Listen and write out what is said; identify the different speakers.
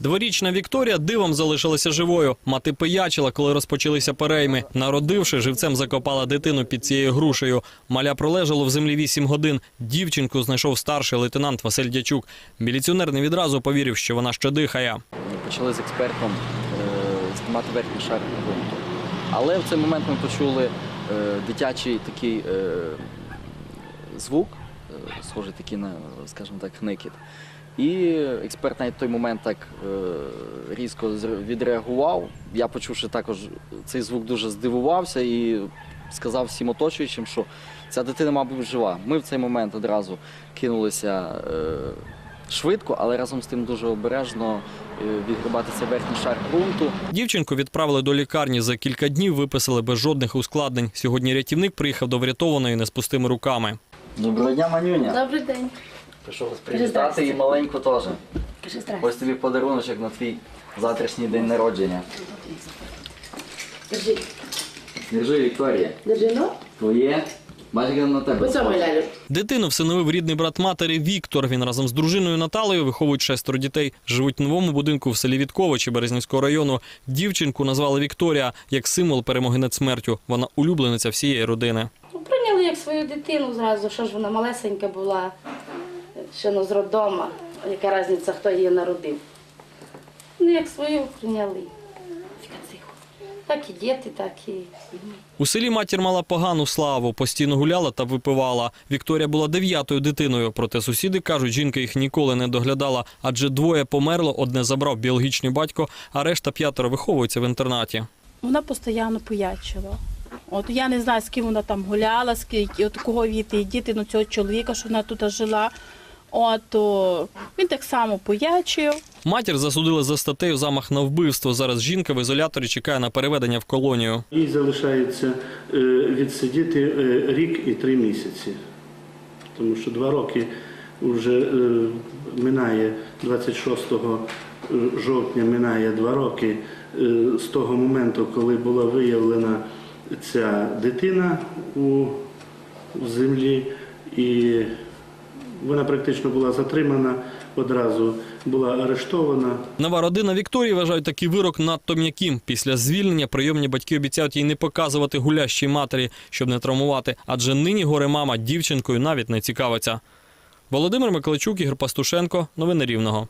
Speaker 1: Дворічна Вікторія дивом залишилася живою. Мати пиячила, коли розпочалися перейми. Народивши, живцем закопала дитину під цією грушею. Маля пролежало в землі вісім годин. Дівчинку знайшов старший лейтенант Василь Дячук. Міліціонер не відразу повірив, що вона ще дихає.
Speaker 2: почали з експертом е, знімати верхній шар ґрунту. Але в цей момент ми почули е, дитячий такий е, звук, схожий такий на, скажімо так, хникіт. І експерт в той момент так е, різко відреагував. Я почувши також цей звук, дуже здивувався і сказав всім оточуючим, що ця дитина, мабуть, жива. Ми в цей момент одразу кинулися е, швидко, але разом з тим дуже обережно е, відгрібатися верхній шар ґрунту.
Speaker 1: Дівчинку відправили до лікарні. За кілька днів виписали без жодних ускладнень. Сьогодні рятівник приїхав до врятованої не з пустими руками.
Speaker 2: Доброго дня, Манюня.
Speaker 3: Добрий день.
Speaker 2: Прийшов вас
Speaker 3: привітати
Speaker 2: і маленьку теж. Ось тобі подаруночок на твій завтрашній день народження.
Speaker 3: Держи.
Speaker 2: Держи, Вікторія.
Speaker 3: Держи, ну.
Speaker 2: Твоє. На тебе.
Speaker 1: Дитину всиновив рідний брат матері Віктор. Він разом з дружиною Наталею виховують шестеро дітей. Живуть в новому будинку в селі Вітковичі Березнівського району. Дівчинку назвали Вікторія як символ перемоги над смертю. Вона улюблениця всієї родини.
Speaker 3: Як свою дитину зразу, що ж вона малесенька була, ще ну, з роддома. Яка різниця, хто її народив. Ну, як свою прийняли. Так і діти, так і.
Speaker 1: У селі матір мала погану славу, постійно гуляла та випивала. Вікторія була дев'ятою дитиною. Проте сусіди кажуть, жінка їх ніколи не доглядала, адже двоє померло, одне забрав біологічний батько, а решта п'ятеро виховуються в інтернаті.
Speaker 4: Вона постійно поячила. От я не знаю, з ким вона там гуляла, скільки, от кого віти діти, ну цього чоловіка, що вона тут жила. От о, він так само поячив.
Speaker 1: Матір засудили за статтею замах на вбивство. Зараз жінка в ізоляторі чекає на переведення в колонію.
Speaker 5: Їй залишається е, відсидіти е, рік і три місяці, тому що два роки вже е, минає 26 жовтня минає два роки е, з того моменту, коли була виявлена ця дитина у землі, і вона практично була затримана одразу, була арештована.
Speaker 1: Нова родина Вікторії вважають такий вирок надто м'яким. Після звільнення прийомні батьки обіцяють їй не показувати гулящій матері, щоб не травмувати. Адже нині горе мама дівчинкою навіть не цікавиться. Володимир Миколайчук, Ігор Пастушенко. Новини Рівного.